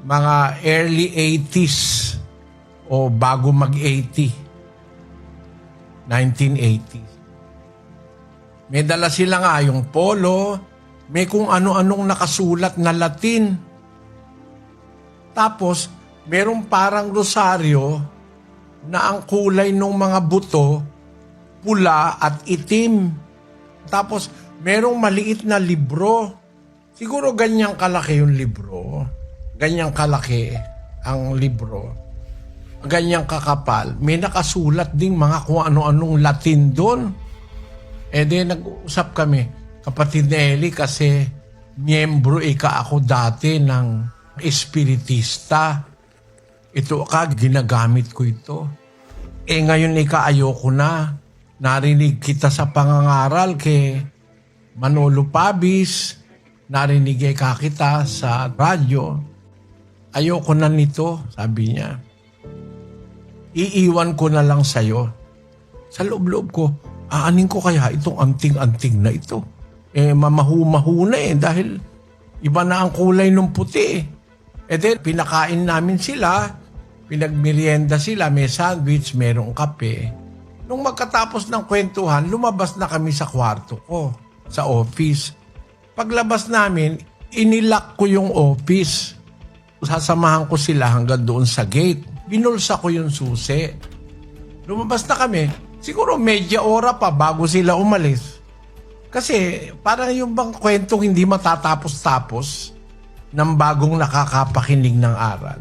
mga early 80s o bago mag-80. 1980. May dala sila nga yung polo, may kung ano-anong nakasulat na Latin. Tapos, merong parang rosaryo na ang kulay ng mga buto, pula at itim. Tapos, merong maliit na libro. Siguro ganyang kalaki yung libro. Ganyang kalaki ang libro. Ganyang kakapal. May nakasulat ding mga kung ano-anong Latin doon. Eh di nag-usap kami. Kapatid ni Eli kasi miyembro ika ako dati ng espiritista. Ito ka, ginagamit ko ito. Eh ngayon ika ayoko na. Narinig kita sa pangangaral kay Manolo Pabis. Narinig ika kita sa radyo. Ayoko na nito, sabi niya. Iiwan ko na lang sa'yo. Sa loob-loob ko, aanin ko kaya itong anting-anting na ito. Eh, mamahu-mahu na eh dahil iba na ang kulay ng puti eh. Eh then, pinakain namin sila, pinagmerienda sila, may sandwich, merong kape. Nung magkatapos ng kwentuhan, lumabas na kami sa kwarto ko, sa office. Paglabas namin, inilak ko yung office. Sasamahan ko sila hanggang doon sa gate. Binulsa ko yung susi. Lumabas na kami. Siguro medya ora pa bago sila umalis. Kasi parang yung bang kwentong hindi matatapos-tapos ng bagong nakakapakinig ng aral.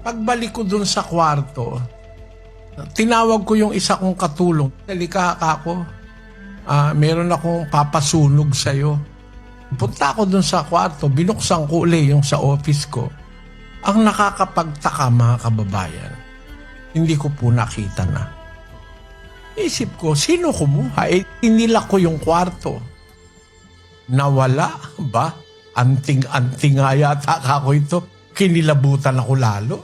Pagbalik ko dun sa kwarto, tinawag ko yung isa kong katulong. Talika ako, ah, meron akong papasunog sa'yo. Punta ako dun sa kwarto, binuksan ko uli yung sa office ko. Ang nakakapagtaka mga kababayan, hindi ko po nakita na. Isip ko, sino kumuha? Eh, inilak ko yung kwarto. Nawala ba? Anting-anting nga yata ako ito. Kinilabutan ako lalo.